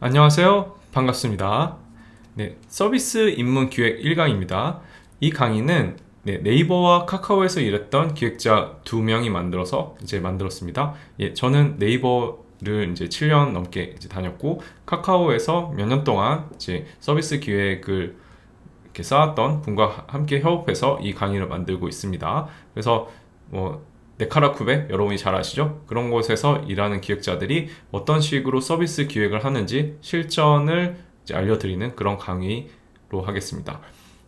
안녕하세요. 반갑습니다. 네, 서비스 입문 기획 1강입니다. 이 강의는 네, 네이버와 카카오에서 일했던 기획자 두 명이 만들어서 이제 만들었습니다. 예, 저는 네이버를 이제 7년 넘게 이제 다녔고 카카오에서 몇 년 동안 이제 서비스 기획을 이렇게 쌓았던 분과 함께 협업해서 이 강의를 만들고 있습니다. 그래서 뭐 네카라쿠베 여러분이 잘 아시죠? 그런 곳에서 일하는 기획자들이 어떤 식으로 서비스 기획을 하는지 실전을 알려드리는 그런 강의로 하겠습니다.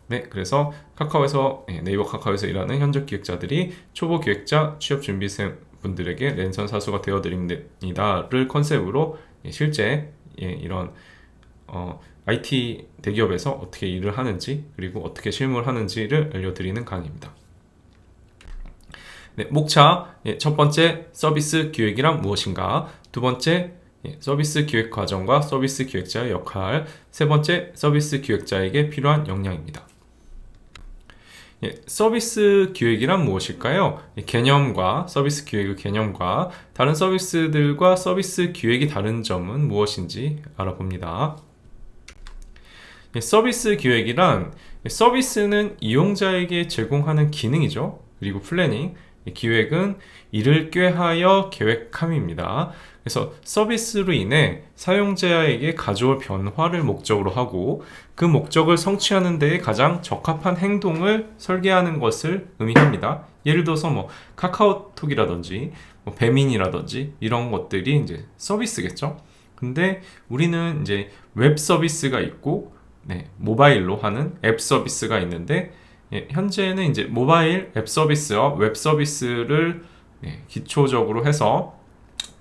네, 그래서 카카오에서 예, 네이버 카카오에서 일하는 현직 기획자들이 초보 기획자 취업 준비생 분들에게 랜선 사수가 되어드립니다를 컨셉으로 예, 실제 예, 이런 어, IT 대기업에서 어떻게 일을 하는지 그리고 어떻게 실무를 하는지를 알려드리는 강의입니다. 네, 목차 예, 첫 번째 서비스 기획이란 무엇인가? 두 번째 예, 서비스 기획 과정과 서비스 기획자의 역할. 세 번째 서비스 기획자에게 필요한 역량입니다. 예, 서비스 기획이란 무엇일까요? 예, 개념과 서비스 기획의 개념과 다른 서비스들과 서비스 기획이 다른 점은 무엇인지 알아봅니다. 예, 서비스 기획이란 예, 서비스는 이용자에게 제공하는 기능이죠. 그리고 플래닝, 예, 기획은 이를 꾀하여 계획함입니다. 그래서 서비스로 인해 사용자에게 가져올 변화를 목적으로 하고 그 목적을 성취하는 데에 가장 적합한 행동을 설계하는 것을 의미합니다. 예를 들어서 뭐 카카오톡이라든지 뭐 배민이라든지 이런 것들이 이제 서비스겠죠. 근데 우리는 이제 웹 서비스가 있고 네, 모바일로 하는 앱 서비스가 있는데 예, 현재는 이제 모바일 앱 서비스와 웹 서비스를 예, 기초적으로 해서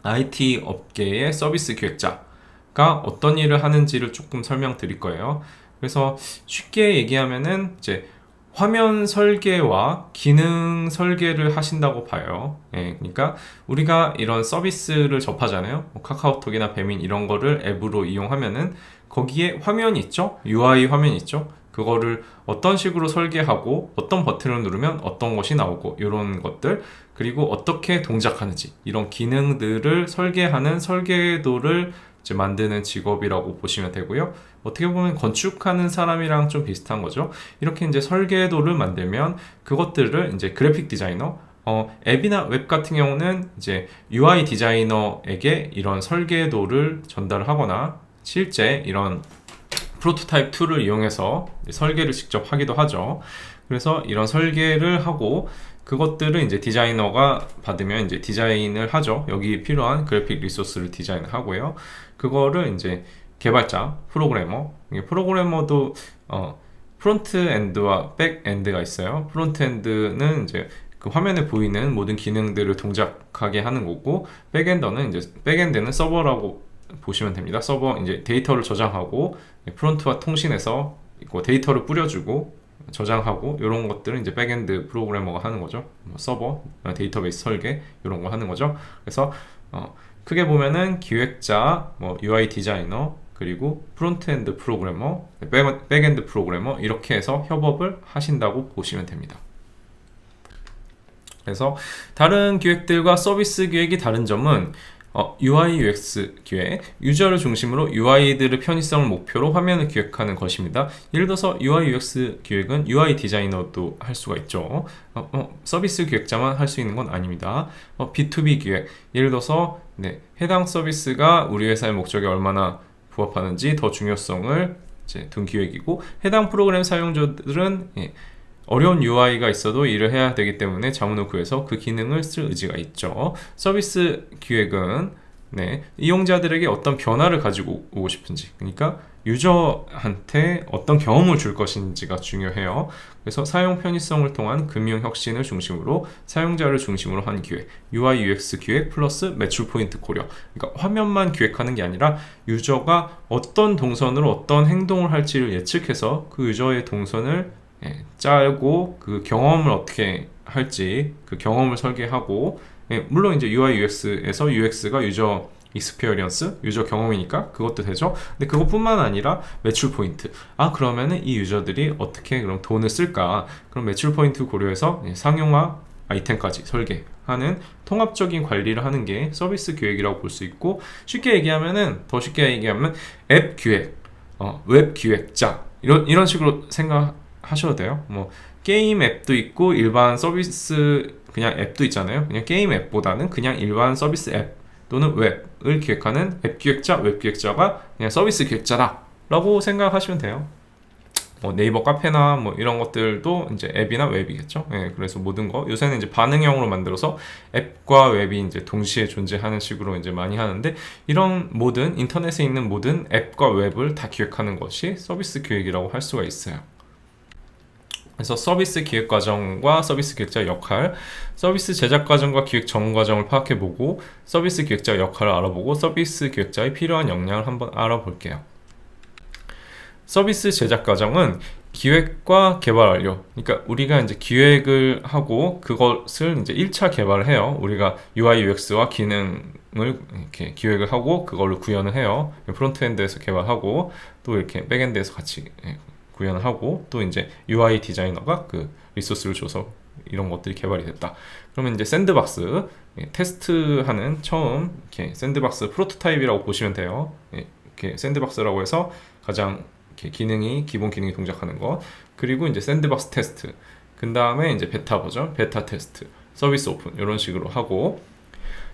IT 업계의 서비스 기획자가 어떤 일을 하는지를 조금 설명드릴 거예요. 그래서 쉽게 얘기하면은 이제 화면 설계와 기능 설계를 하신다고 봐요. 예, 그러니까 우리가 이런 서비스를 접하잖아요. 뭐 카카오톡이나 배민 이런 거를 앱으로 이용하면은 거기에 화면이 있죠. UI 화면이 있죠. 그거를 어떤 식으로 설계하고 어떤 버튼을 누르면 어떤 것이 나오고 이런 것들 그리고 어떻게 동작하는지 이런 기능들을 설계하는 설계도를 이제 만드는 직업이라고 보시면 되고요. 어떻게 보면 건축하는 사람이랑 좀 비슷한 거죠. 이렇게 이제 설계도를 만들면 그것들을 이제 그래픽 디자이너 어, 앱이나 웹 같은 경우는 이제 UI 디자이너에게 이런 설계도를 전달하거나 실제 이런 프로토타입 툴을 이용해서 설계를 직접 하기도 하죠. 그래서 이런 설계를 하고 그것들을 이제 디자이너가 받으면 이제 디자인을 하죠. 여기 필요한 그래픽 리소스를 디자인하고요. 그거를 이제 개발자, 프로그래머, 프로그래머도 어, 프론트 엔드와 백 엔드가 있어요. 프론트 엔드는 이제 그 화면에 보이는 모든 기능들을 동작하게 하는 거고, 백엔더는 이제 백엔드는 서버라고 보시면 됩니다. 서버 이제 데이터를 저장하고 프론트와 통신해서 있고 데이터를 뿌려주고 저장하고 이런 것들은 이제 백엔드 프로그래머가 하는 거죠. 뭐 서버, 데이터베이스 설계 이런 거 하는 거죠. 그래서 어, 크게 보면은 기획자, 뭐 UI 디자이너 그리고 프론트엔드 프로그래머, 백엔드 프로그래머 이렇게 해서 협업을 하신다고 보시면 됩니다. 그래서 다른 기획들과 서비스 기획이 다른 점은 어, UI UX 기획, 유저를 중심으로 UI들의 편의성을 목표로 화면을 기획하는 것입니다. 예를 들어서 UI UX 기획은 UI 디자이너도 할 수가 있죠. 어, 어, 서비스 기획자만 할 수 있는 건 아닙니다. B2B 어, 기획, 예를 들어서 네, 해당 서비스가 우리 회사의 목적에 얼마나 부합하는지 더 중요성을 둔 기획이고 해당 프로그램 사용자들은 예, 어려운 UI가 있어도 일을 해야 되기 때문에 자문을 구해서 그 기능을 쓸 의지가 있죠. 서비스 기획은 네, 이용자들에게 어떤 변화를 가지고 오고 싶은지, 그러니까 유저한테 어떤 경험을 줄 것인지가 중요해요. 그래서 사용 편의성을 통한 금융 혁신을 중심으로 사용자를 중심으로 한 기획, UI UX 기획 플러스 매출 포인트 고려. 그러니까 화면만 기획하는 게 아니라 유저가 어떤 동선으로 어떤 행동을 할지를 예측해서 그 유저의 동선을 예, 짜고 그 경험을 어떻게 할지 그 경험을 설계하고 예, 물론 이제 UI UX에서 UX가 유저 익스페리언스, 유저 경험이니까 그것도 되죠. 근데 그것뿐만 아니라 매출 포인트. 아 그러면은 이 유저들이 어떻게 그럼 돈을 쓸까? 그럼 매출 포인트 고려해서 예, 상용화 아이템까지 설계 하는 통합적인 관리를 하는 게 서비스 기획이라고 볼 수 있고 쉽게 얘기하면은 더 쉽게 얘기하면 앱 기획, 어, 웹 기획자 이런 이런 식으로 생각 하셔도 돼요. 뭐 게임 앱도 있고 일반 서비스 그냥 앱도 있잖아요. 그냥 게임 앱보다는 그냥 일반 서비스 앱 또는 웹을 기획하는 앱 기획자, 웹 기획자가 그냥 서비스 기획자다라고 생각하시면 돼요. 뭐 네이버 카페나 뭐 이런 것들도 이제 앱이나 웹이겠죠. 예, 그래서 모든 거 요새는 이제 반응형으로 만들어서 앱과 웹이 이제 동시에 존재하는 식으로 이제 많이 하는데 이런 모든 인터넷에 있는 모든 앱과 웹을 다 기획하는 것이 서비스 기획이라고 할 수가 있어요. 그래서 서비스 기획 과정과 서비스 기획자 역할, 서비스 제작 과정과 기획 전문 과정을 파악해 보고 서비스 기획자 역할을 알아보고 서비스 기획자의 필요한 역량을 한번 알아볼게요. 서비스 제작 과정은 기획과 개발 완료. 그러니까 우리가 이제 기획을 하고 그것을 이제 1차 개발을 해요. 우리가 UI, UX와 기능을 이렇게 기획을 하고 그걸로 구현을 해요. 프론트엔드에서 개발하고 또 이렇게 백엔드에서 같이 예, 구현을 하고 또 이제 UI 디자이너가 그 리소스를 줘서 이런 것들이 개발이 됐다. 그러면 이제 샌드박스 예, 테스트하는 처음 이렇게 샌드박스 프로토타입이라고 보시면 돼요. 예, 이렇게 샌드박스라고 해서 가장 기능이 기본 기능이 동작하는 것 그리고 이제 샌드박스 테스트 그 다음에 이제 베타 버전 베타 테스트 서비스 오픈 이런 식으로 하고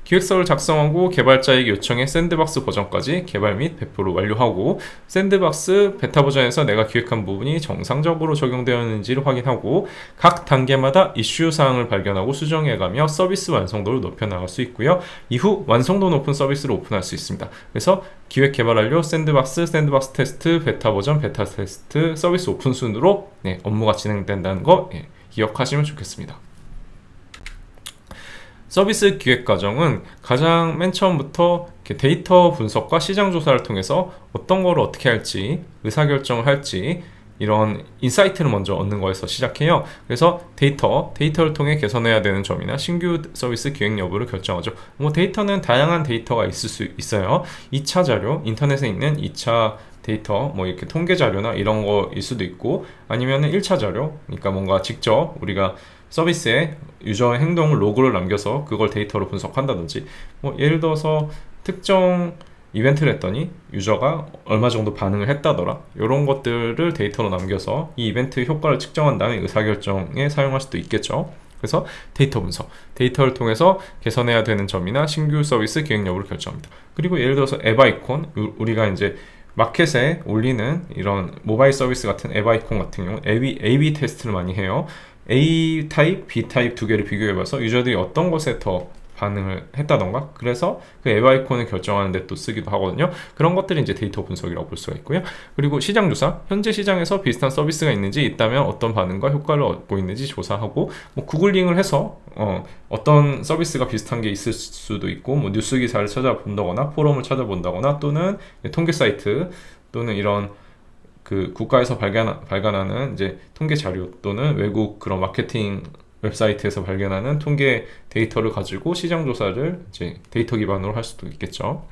기획서를 작성하고 개발자에게 요청해 샌드박스 버전까지 개발 및 배포를 완료하고 샌드박스 베타 버전에서 내가 기획한 부분이 정상적으로 적용되었는지를 확인하고 각 단계마다 이슈 사항을 발견하고 수정해가며 서비스 완성도를 높여 나갈 수 있고요. 이후 완성도 높은 서비스를 오픈할 수 있습니다. 그래서 기획 개발 완료 샌드박스 샌드박스 테스트 베타 버전 베타 테스트 서비스 오픈 순으로 네, 업무가 진행된다는 거 예, 기억하시면 좋겠습니다. 서비스 기획 과정은 가장 맨 처음부터 데이터 분석과 시장 조사를 통해서 어떤 거를 어떻게 할지 의사결정을 할지 이런 인사이트를 먼저 얻는 거에서 시작해요. 그래서 데이터, 데이터를 통해 개선해야 되는 점이나 신규 서비스 기획 여부를 결정하죠. 뭐 데이터는 다양한 데이터가 있을 수 있어요. 2차 자료, 인터넷에 있는 2차 데이터, 뭐 이렇게 통계 자료나 이런 거일 수도 있고 아니면은 1차 자료, 그러니까 뭔가 직접 우리가 서비스에 유저의 행동을 로그를 남겨서 그걸 데이터로 분석한다든지 뭐 예를 들어서 특정 이벤트를 했더니 유저가 얼마 정도 반응을 했다더라 이런 것들을 데이터로 남겨서 이 이벤트 효과를 측정한 다음에 의사결정에 사용할 수도 있겠죠. 그래서 데이터 분석 데이터를 통해서 개선해야 되는 점이나 신규 서비스 기획 여부를 결정합니다. 그리고 예를 들어서 앱 아이콘 우리가 이제 마켓에 올리는 이런 모바일 서비스 같은 앱 아이콘 같은 경우 AB, AB 테스트를 많이 해요 A 타입, B 타입 두 개를 비교해봐서 유저들이 어떤 것에 더 반응을 했다던가? 그래서 그앱 아이콘을 결정하는 데 또 쓰기도 하거든요. 그런 것들이 이제 데이터 분석이라고 볼 수가 있고요. 그리고 시장 조사. 현재 시장에서 비슷한 서비스가 있는지 있다면 어떤 반응과 효과를 얻고 있는지 조사하고 뭐 구글링을 해서 어, 어떤 서비스가 비슷한 게 있을 수도 있고 뭐 뉴스 기사를 찾아본다거나 포럼을 찾아본다거나 또는 통계 사이트 또는 이런 그 국가에서 발견, 발간하는 이제 통계 자료 또는 외국 그런 마케팅 웹사이트에서 발견하는 통계 데이터를 가지고 시장 조사를 이제 데이터 기반으로 할 수도 있겠죠.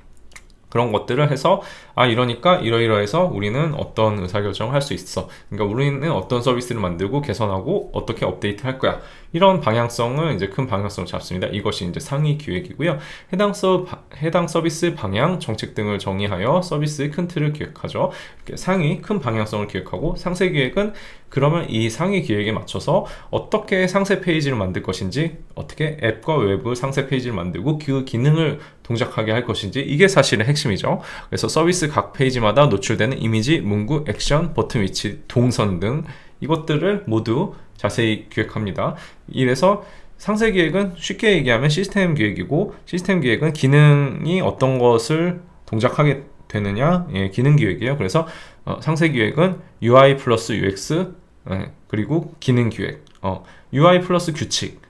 그런 것들을 해서 아 이러니까 이러이러해서 우리는 어떤 의사결정을 할 수 있어. 그러니까 우리는 어떤 서비스를 만들고 개선하고 어떻게 업데이트 할 거야. 이런 방향성을 이제 큰 방향성을 잡습니다. 이것이 이제 상위 기획이고요. 해당 서 해당 서비스 방향, 정책 등을 정의하여 서비스의 큰 틀을 기획하죠. 상위 큰 방향성을 기획하고 상세 기획은 그러면 이 상위 기획에 맞춰서 어떻게 상세 페이지를 만들 것인지, 어떻게 앱과 웹을 상세 페이지를 만들고 그 기능을 동작하게 할 것인지 이게 사실은 핵심이죠. 그래서 서비스 각 페이지마다 노출되는 이미지, 문구, 액션, 버튼 위치, 동선 등 이것들을 모두 자세히 기획합니다. 이래서 상세 기획은 쉽게 얘기하면 시스템 기획이고 시스템 기획은 기능이 어떤 것을 동작하게 되느냐 예, 기능 기획이에요. 그래서 어, 상세 기획은 UI 플러스 UX 예, 그리고 기능 기획 어, UI 플러스 규칙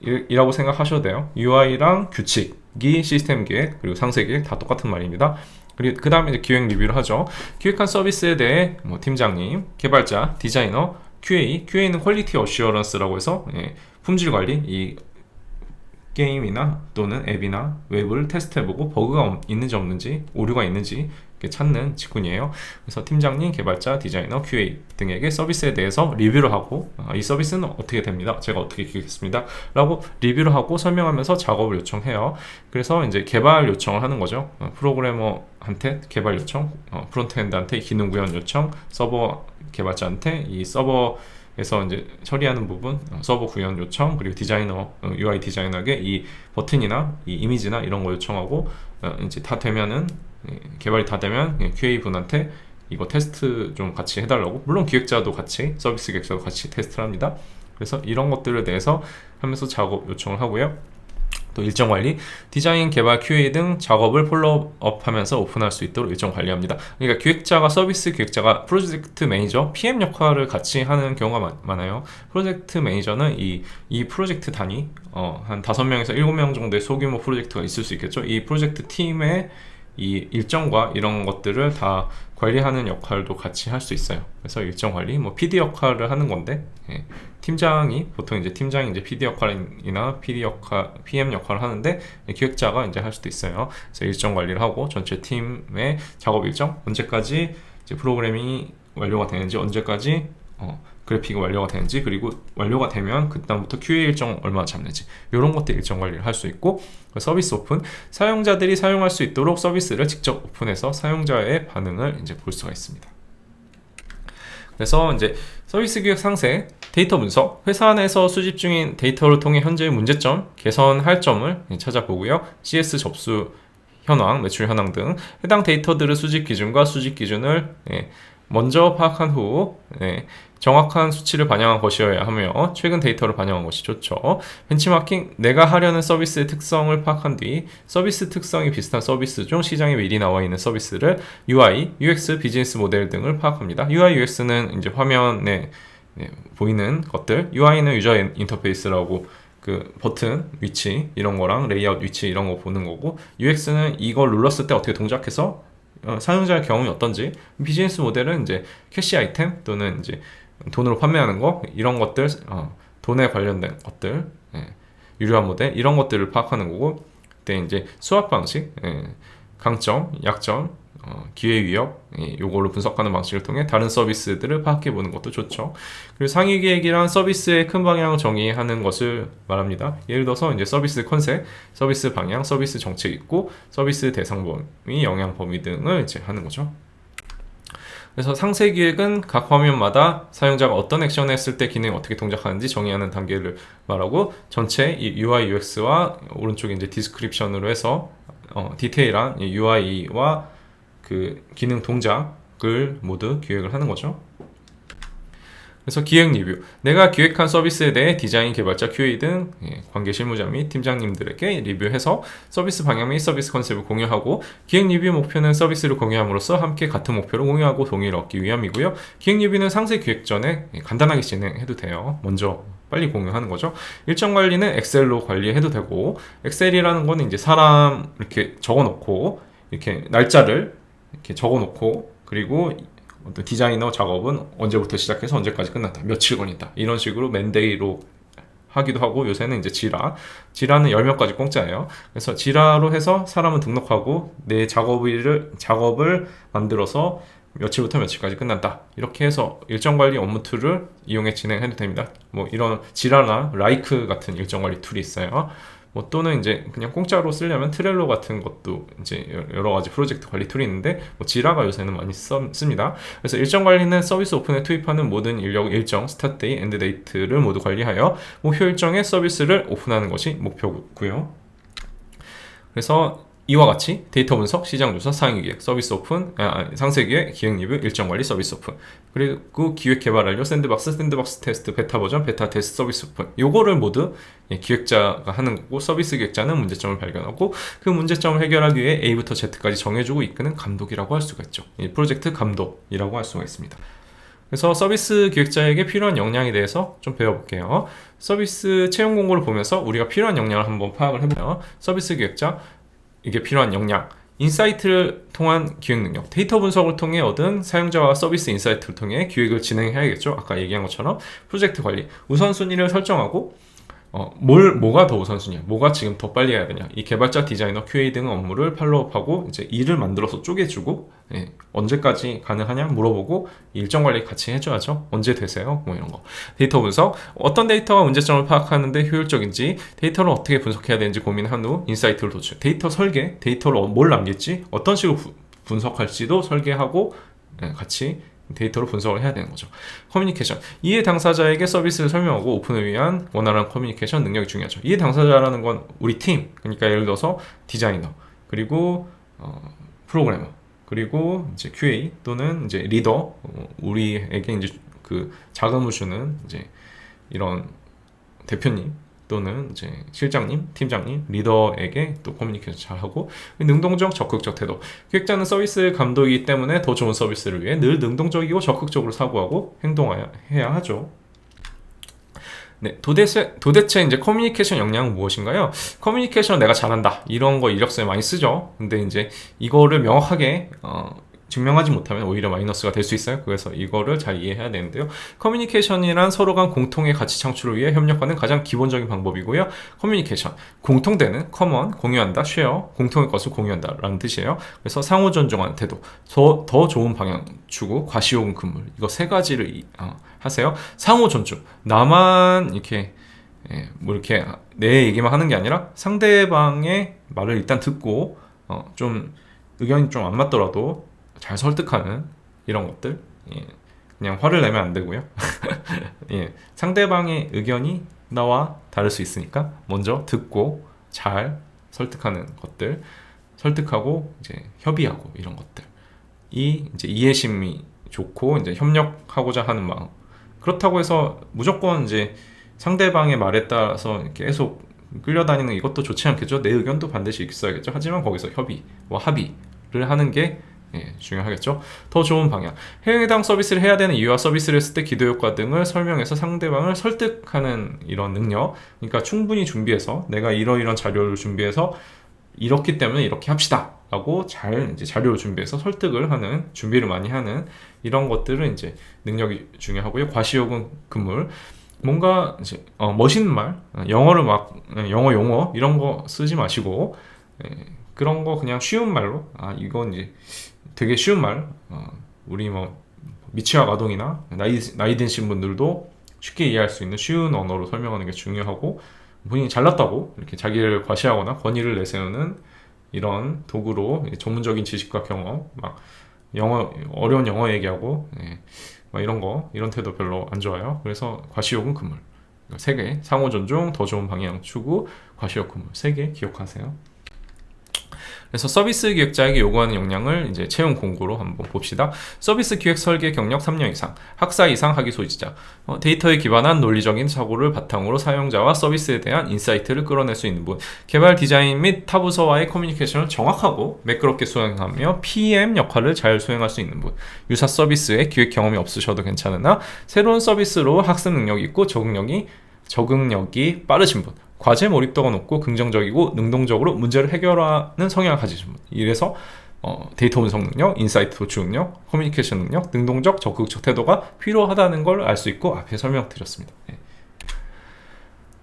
이라고 생각하셔도 돼요. UI랑 규칙이 시스템 기획 그리고 상세 기획 다 똑같은 말입니다. 그리고 그 다음에 기획 리뷰를 하죠. 기획한 서비스에 대해 뭐 팀장님, 개발자, 디자이너, QA, QA는 퀄리티 어시어런스라고 해서 예, 품질 관리, 이 게임이나 또는 앱이나 웹을 테스트해보고 버그가 없- 있는지 없는지 오류가 있는지 찾는 직군이에요. 그래서 팀장님, 개발자, 디자이너, QA 등에게 서비스에 대해서 리뷰를 하고 아, 이 서비스는 어떻게 됩니다. 제가 어떻게 기획했습니다. 라고 리뷰를 하고 설명하면서 작업을 요청해요. 그래서 이제 개발 요청을 하는 거죠. 어, 프로그래머한테 개발 요청, 어, 프론트엔드한테 기능 구현 요청, 서버 개발자한테 이 서버 에서 이제 처리하는 부분, 어, 서버 구현 요청, 그리고 디자이너, 어, UI 디자이너에게 이 버튼이나 이 이미지나 이런 거 요청하고 어, 이제 다 되면은 예, 개발이 다 되면 QA 분한테 이거 테스트 좀 같이 해달라고 물론 기획자도 같이 서비스 기획자도 같이 테스트를 합니다. 그래서 이런 것들에 대해서 하면서 작업 요청을 하고요. 또 일정 관리, 디자인, 개발, QA 등 작업을 폴로업하면서 오픈할 수 있도록 일정 관리합니다. 그러니까 기획자가 서비스 기획자가 프로젝트 매니저, PM 역할을 같이 하는 경우가 많- 많아요. 프로젝트 매니저는 이, 이 프로젝트 단위, 어, 한 다섯 명에서 일곱 명 정도의 소규모 프로젝트가 있을 수 있겠죠. 이 프로젝트 팀의 이 일정과 이런 것들을 다 관리하는 역할도 같이 할 수 있어요. 그래서 일정 관리, 뭐 PD 역할을 하는 건데 예, 팀장이 보통 이제 팀장이 이제 PD 역할이나 PD 역할, PM 역할을 하는데 기획자가 이제 할 수도 있어요. 그래서 일정 관리를 하고 전체 팀의 작업 일정 언제까지 이제 프로그래밍이 완료가 되는지 언제까지 어, 그래픽이 완료가 되는지 그리고 완료가 되면 그다음부터 QA 일정 얼마나 잡는지 이런 것들 일정 관리를 할 수 있고 서비스 오픈 사용자들이 사용할 수 있도록 서비스를 직접 오픈해서 사용자의 반응을 이제 볼 수가 있습니다. 그래서 이제 서비스 기획 상세, 데이터 분석, 회사 내에서 수집 중인 데이터를 통해 현재의 문제점, 개선할 점을 찾아보고요. CS 접수 현황, 매출 현황 등 해당 데이터들의 수집 기준과 수집 기준을 예, 먼저 파악한 후 예, 정확한 수치를 반영한 것이어야 하며 최근 데이터를 반영한 것이 좋죠. 벤치마킹 내가 하려는 서비스의 특성을 파악한 뒤 서비스 특성이 비슷한 서비스 중 시장에 미리 나와 있는 서비스를 UI, UX, 비즈니스 모델 등을 파악합니다. UI, UX는 이제 화면에 네, 보이는 것들, UI는 유저 인터페이스라고 그 버튼 위치 이런 거랑 레이아웃 위치 이런 거 보는 거고 UX는 이걸 눌렀을 때 어떻게 동작해서 어, 사용자의 경험이 어떤지 비즈니스 모델은 이제 캐시 아이템 또는 이제 돈으로 판매하는 거 이런 것들 어, 돈에 관련된 것들 예, 유료한 모델 이런 것들을 파악하는 거고 그때 이제 수합 방식 예, 강점 약점 어, 기회 위협 예, 요걸로 분석하는 방식을 통해 다른 서비스들을 파악해 보는 것도 좋죠. 그리고 상위 계획이란 서비스의 큰 방향을 정의하는 것을 말합니다. 예를 들어서 이제 서비스 컨셉, 서비스 방향, 서비스 정책 있고 서비스 대상 범위, 영향 범위 등을 이제 하는 거죠. 그래서 상세 기획은 각 화면마다 사용자가 어떤 액션을 했을 때 기능이 어떻게 동작하는지 정의하는 단계를 말하고 전체 이 UI UX와 오른쪽에 이제 디스크립션으로 해서 어, 디테일한 이 UI와 그 기능 동작을 모두 기획을 하는 거죠. 그래서 기획 리뷰. 내가 기획한 서비스에 대해 디자인, 개발자, QA 등 예, 관계 실무자 및 팀장님들에게 리뷰해서 서비스 방향 및 서비스 컨셉을 공유하고 기획 리뷰 목표는 서비스를 공유함으로써 함께 같은 목표를 공유하고 동의를 얻기 위함이고요. 기획 리뷰는 상세 기획 전에 예, 간단하게 진행해도 돼요. 먼저 빨리 공유하는 거죠. 일정 관리는 엑셀로 관리해도 되고 엑셀이라는 거는 이제 사람 이렇게 적어 놓고 이렇게 날짜를 이렇게 적어놓고 그리고 어떤 디자이너 작업은 언제부터 시작해서 언제까지 끝났다 며칠 걸린다 이런 식으로 맨데이로 하기도 하고 요새는 이제 지라 지라는 10명까지 공짜예요. 그래서 지라로 해서 사람은 등록하고 내 작업을 작업을 만들어서 며칠부터 며칠까지 끝난다. 이렇게 해서 일정 관리 업무 툴을 이용해 진행해도 됩니다. 뭐 이런 지라나 라이크 같은 일정 관리 툴이 있어요 뭐 또는 이제 그냥 공짜로 쓰려면 트렐로 같은 것도 이제 여러 가지 프로젝트 관리 툴이 있는데 뭐 지라가 요새는 많이 써, 씁니다. 그래서 일정 관리는 서비스 오픈에 투입하는 모든 인력 일정, 스타트 데이, 엔드 데이트를 모두 관리하여 목표 일정의 서비스를 오픈하는 것이 목표고요. 그래서 이와 같이 데이터 분석, 시장 조사, 상위 기획, 서비스 오픈, 아, 상세 기획, 기획 리뷰, 일정 관리, 서비스 오픈. 그리고 기획 개발 완료, 샌드박스, 샌드박스 테스트, 베타 버전, 베타 테스트, 서비스 오픈. 요거를 모두 예, 기획자가 하는 거고 서비스 기획자는 문제점을 발견하고 그 문제점을 해결하기 위해 A부터 Z까지 정해주고 이끄는 감독이라고 할 수가 있죠. 이 프로젝트 감독이라고 할 수가 있습니다. 그래서 서비스 기획자에게 필요한 역량에 대해서 좀 배워볼게요. 서비스 채용 공고를 보면서 우리가 필요한 역량을 한번 파악을 해보요 서비스 기획자 이게 필요한 역량, 인사이트를 통한 기획 능력, 데이터 분석을 통해 얻은 사용자와 서비스 인사이트를 통해 기획을 진행해야겠죠. 아까 얘기한 것처럼 프로젝트 관리, 우선순위를 설정하고 어, 뭘, 뭐가 더 우선순위야? 뭐가 지금 더 빨리 해야 되냐? 이 개발자, 디자이너, QA 등 업무를 팔로우업하고 이제 일을 만들어서 쪼개주고 예, 언제까지 가능하냐 물어보고 일정 관리 같이 해줘야죠. 언제 되세요? 뭐 이런 거. 데이터 분석. 어떤 데이터가 문제점을 파악하는데 효율적인지 데이터를 어떻게 분석해야 되는지 고민한 후 인사이트를 도출. 데이터 설계, 데이터를 뭘 남길지 어떤 식으로 부- 분석할지도 설계하고 예, 같이 데이터로 분석을 해야 되는 거죠. 커뮤니케이션. 이해 당사자에게 서비스를 설명하고 오픈을 위한 원활한 커뮤니케이션 능력이 중요하죠. 이해 당사자라는 건 우리 팀. 그러니까 예를 들어서 디자이너, 그리고 어, 프로그래머, 그리고 이제 QA 또는 이제 리더, 어, 우리에게 이제 그 자금을 주는 이제 이런 대표님 또는 이제 실장님, 팀장님, 리더에게 또 커뮤니케이션 잘하고 능동적, 적극적 태도. 기획자는 서비스 감독이기 때문에 더 좋은 서비스를 위해 늘 능동적이고 적극적으로 사고하고 행동해야 해야 하죠. 네, 도대체 도대체 이제 커뮤니케이션 역량은 무엇인가요? 커뮤니케이션 내가 잘한다 이런 거 이력서에 많이 쓰죠. 근데 이제 이거를 명확하게 어, 증명하지 못하면 오히려 마이너스가 될 수 있어요. 그래서 이거를 잘 이해해야 되는데요. 커뮤니케이션이란 서로 간 공통의 가치 창출을 위해 협력하는 가장 기본적인 방법이고요. 커뮤니케이션 공통되는 커먼 공유한다 쉐어 공통의 것을 공유한다 라는 뜻이에요. 그래서 상호 존중하는 태도 더, 더 좋은 방향 추구 과시욕은 금물 이거 세 가지를 이- 어, 하세요. 상호 존중 나만 이렇게 예, 뭐 이렇게 내 얘기만 하는 게 아니라 상대방의 말을 일단 듣고 어, 좀 의견이 좀 안 맞더라도 잘 설득하는 이런 것들 예, 그냥 화를 내면 안 되고요. 예, 상대방의 의견이 나와 다를 수 있으니까 먼저 듣고 잘 설득하는 것들, 설득하고 이제 협의하고 이런 것들. 이 이제 이해심이 좋고 이제 협력하고자 하는 마음. 그렇다고 해서 무조건 이제 상대방의 말에 따라서 계속 끌려다니는 이것도 좋지 않겠죠. 내 의견도 반드시 있어야겠죠. 하지만 거기서 협의와 합의를 하는 게 예, 중요하겠죠. 더 좋은 방향. 해외 해당 서비스를 해야 되는 이유와 서비스를 했을 때 기도 효과 등을 설명해서 상대방을 설득하는 이런 능력. 그러니까 충분히 준비해서 내가 이러이런 자료를 준비해서 이렇기 때문에 이렇게 합시다. 라고 잘 이제 자료를 준비해서 설득을 하는 준비를 많이 하는 이런 것들은 이제 능력이 중요하고요. 과시욕은 금물. 뭔가 이제 어, 멋있는 말, 어, 영어를 막 어, 영어 용어 이런 거 쓰지 마시고 예, 그런 거 그냥 쉬운 말로 아 이건 이제 되게 쉬운 말. 어, 우리 뭐 미취학 아동이나 나이 나이 드신 분들도 쉽게 이해할 수 있는 쉬운 언어로 설명하는 게 중요하고 본인이 잘났다고 이렇게 자기를 과시하거나 권위를 내세우는 이런 도구로 전문적인 지식과 경험 막 영어 어려운 영어 얘기하고 예, 막 이런 거 이런 태도 별로 안 좋아요. 그래서 과시욕은 금물 세 개, 상호 존중, 더 좋은 방향 추구, 과시욕 금물 세 개 기억하세요. 그래서 서비스 기획자에게 요구하는 역량을 이제 채용 공고로 한번 봅시다. 서비스 기획 설계 경력 3년 이상, 학사 이상 학위 소지자, 어, 데이터에 기반한 논리적인 사고를 바탕으로 사용자와 서비스에 대한 인사이트를 끌어낼 수 있는 분, 개발 디자인 및 타부서와의 커뮤니케이션을 정확하고 매끄럽게 수행하며 PM 역할을 잘 수행할 수 있는 분, 유사 서비스에 기획 경험이 없으셔도 괜찮으나 새로운 서비스로 학습 능력이 있고 적응력이 적응력이 빠르신 분, 과제 몰입도가 높고 긍정적이고 능동적으로 문제를 해결하는 성향을 가지신 분. 이래서 어, 데이터 분석 능력, 인사이트 도출 능력, 커뮤니케이션 능력, 능동적, 적극적 태도가 필요하다는 걸 알 수 있고 앞에 설명드렸습니다.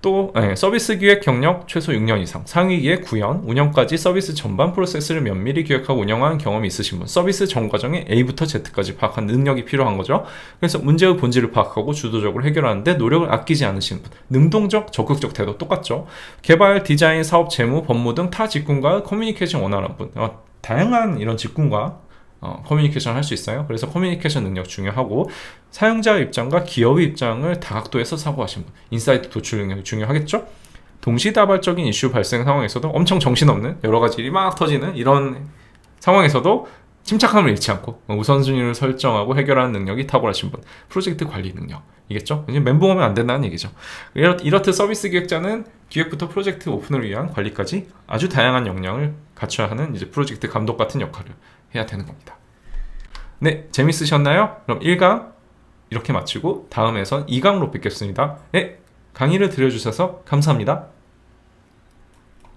예. 또 예, 서비스 기획 경력 최소 6년 이상, 상위 기획 9년, 운영까지 서비스 전반 프로세스를 면밀히 기획하고 운영한 경험이 있으신 분, 서비스 전 과정에 A부터 Z까지 파악한 능력이 필요한 거죠. 그래서 문제의 본질을 파악하고 주도적으로 해결하는데 노력을 아끼지 않으시는 분, 능동적, 적극적 태도 똑같죠. 개발, 디자인, 사업, 재무, 법무 등 타 직군과 커뮤니케이션 원활한 분, 어, 다양한 이런 직군과 어, 커뮤니케이션 할 수 있어요. 그래서 커뮤니케이션 능력 중요하고 사용자 입장과 기업의 입장을 다각도에서 사고하신 분, 인사이트 도출 능력이 중요하겠죠. 동시다발적인 이슈 발생 상황에서도 엄청 정신없는 여러 가지 일이 막 터지는 이런 상황에서도 침착함을 잃지 않고 우선순위를 설정하고 해결하는 능력이 탁월하신 분, 프로젝트 관리 능력이겠죠. 이제 멘붕하면 안 된다는 얘기죠. 이렇, 이렇듯 서비스 기획자는 기획부터 프로젝트 오픈을 위한 관리까지 아주 다양한 역량을 갖춰야 하는 이제 프로젝트 감독 같은 역할을 해야 되는 겁니다. 네, 재밌으셨나요? 그럼 1강 이렇게 마치고 다음에선 2강으로 뵙겠습니다. 네, 강의를 들려주셔서 감사합니다.